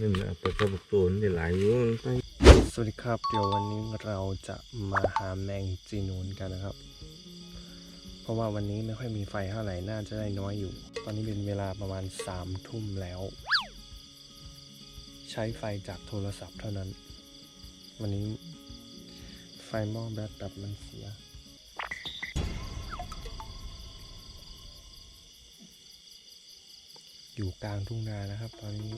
นี่นะไปกระบอกตัวนี่หลายอยู่ไปสวัสดีครับ เดี๋ยววันนี้เราจะมาหาแมงจีนูนกันนะครับ เพราะว่าวันนี้ไม่ค่อยมีไฟเท่าไหร่น่าจะได้น้อยอยู่ ตอนนี้เป็นเวลาประมาณสามทุ่มแล้ว ใช้ไฟจากโทรศัพท์เท่านั้น วันนี้ไฟหม้อแบตแบบมันเสียอยู่กลางทุ่งนานะครับ ตอนนี้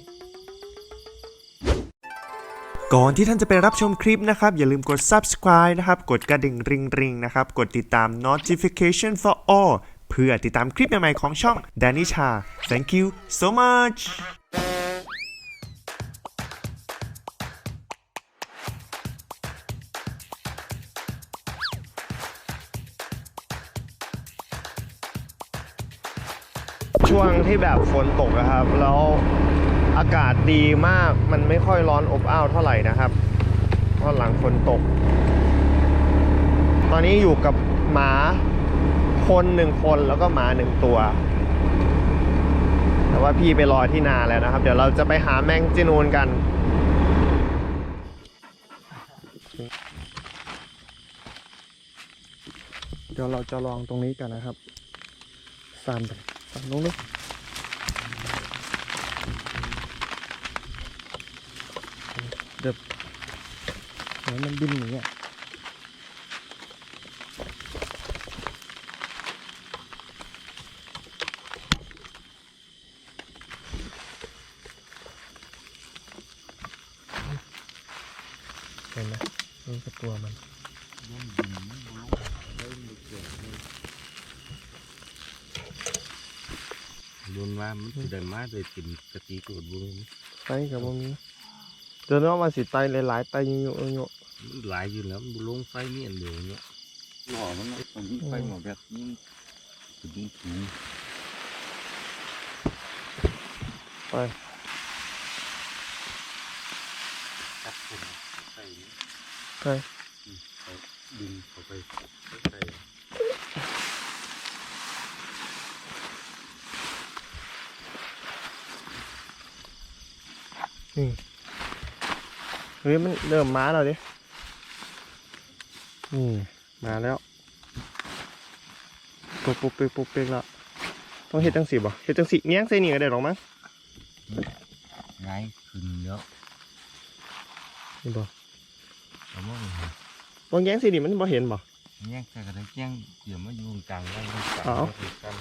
ก่อนที่ท่านจะไปรับชมคลิปนะครับ อย่าลืมกด subscribe นะครับ กดกระดิ่งริงริงนะครับ กดติดตาม notification for all เพื่อติดตามคลิปใหม่ๆของช่อง Danny Cha thank you so much ช่วงที่แบบฝนตกนะครับ แล้ว อากาศดีมากมันไม่ค่อยร้อนอบอ้าวเท่าไหร่นะครับเพราะหลังฝนตก ตอนนี้อยู่กับหมาคนหนึ่งคนแล้วก็หมาหนึ่งตัว แต่ว่าพี่ไปรอที่นาแล้วนะครับ เดี๋ยวเราจะไปหาแมงจีนูนกันเดี๋ยวเราจะลองตรงนี้กันนะครับสานไปสานลงเลย เดี๋ยวเดี๋ยวมันบินอย่างเงี้ยเห็นไหมนี่คือตัวมันรุนว่ามันสิได้มาโดยกินกะทิกรดบุ้งไตกับบ่มี เดี๋ยวน้องมาสิไตหลายๆไตยุ่ยๆยุ่ยมันหลายอยู่แล้วมันบ่ลงไฟนี่อันเดียวเนี่ยหล่อมันเลยผมยิ่งไปหมอแบบยิ่งสุดยิ่งสูงๆไปตัดผมใส่นี่ไปเอาดึงเข้าไปใส่เฮ้ยมันเริ่มมาแล้วดินี่มาแล้วปุ๊บปุ๊บปิ๊กปุ๊บปิ๊กแล้วต้องเฮ็ดจังสิบ่เฮ็ดจังสิแง้งใส่นี่ก็ได้หรอกมั้งง่ายขึ้นเยอะนี่บ่เอามาบ่แง้งใส่นี่มันบ่เห็นบ่แย่งใส่กระได้แย่งเดี๋ยวมาอยู่กลางไว้กลางเอากัน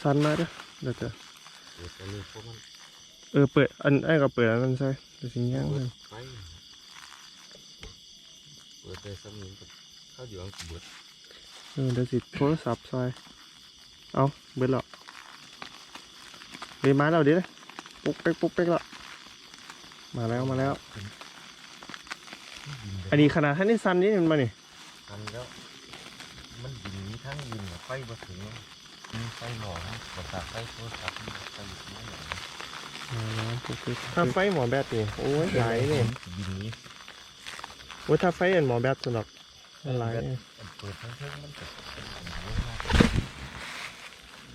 สั่นมาเด้อเดี๋ยวจะเดี๋ยวตอนนี้พวกมัน เออเปิดอันไอ้ก็เปิดอันนั้นใส่เดี๋ยวสิแง้งเปิเลดยไฟเปิดได้ซ้ำนี้กับข้าวเดี๋ยวมันเบิดเออเดี๋ยวสิโทรศัพท์ใส่เอาเบิดแล้วเฮ้ยมาแล้วดิปุ๊กเป๊กปุ๊กเป๊กแล้วมาแล้วมาแล้ว อันนี้ขนาดท่านนี่ซันนี่มันมานี่ทำแล้วมันยิงมีทั้งยิงกับไฟบ่ถึงมีไฟหล่อนะกดตัดไฟโทรศัพท์มันไฟอยู่ที่ไหน ถ้าไฟหมอแบตนี่โอ้ยหลายนี่ยิงนี้โอ้ยถ้าไฟอันหมอแบตสำหรับหลายนี่เปิดทั้งเทิงมันจะ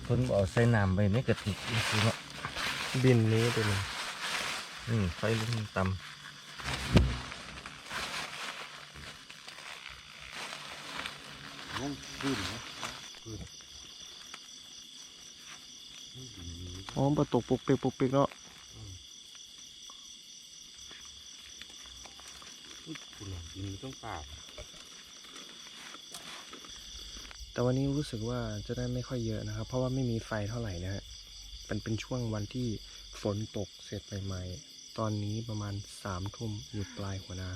เพิ่นเอาใส่น้ำไปในกระติกนี่คือเนาะบินนี้ไปเลยนี่ไฟลุกต่ำน้องขึ้นนะอ๋อประตูปุกปิกปุกปิกเนาะ คุณยิงต้องปราบแต่วันนี้รู้สึกว่าจะได้ไม่ค่อยเยอะนะครับ เพราะว่าไม่มีไฟเท่าไหร่นะฮะมันเป็นช่วงวันที่ฝนตกเสร็จใหม่ๆ ตอนนี้ประมาณสามทุ่มอยู่ปลายหัวนา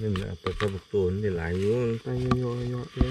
นี่นะไปกระบอกตัวนี่หลายอยู่ไปโยโยโย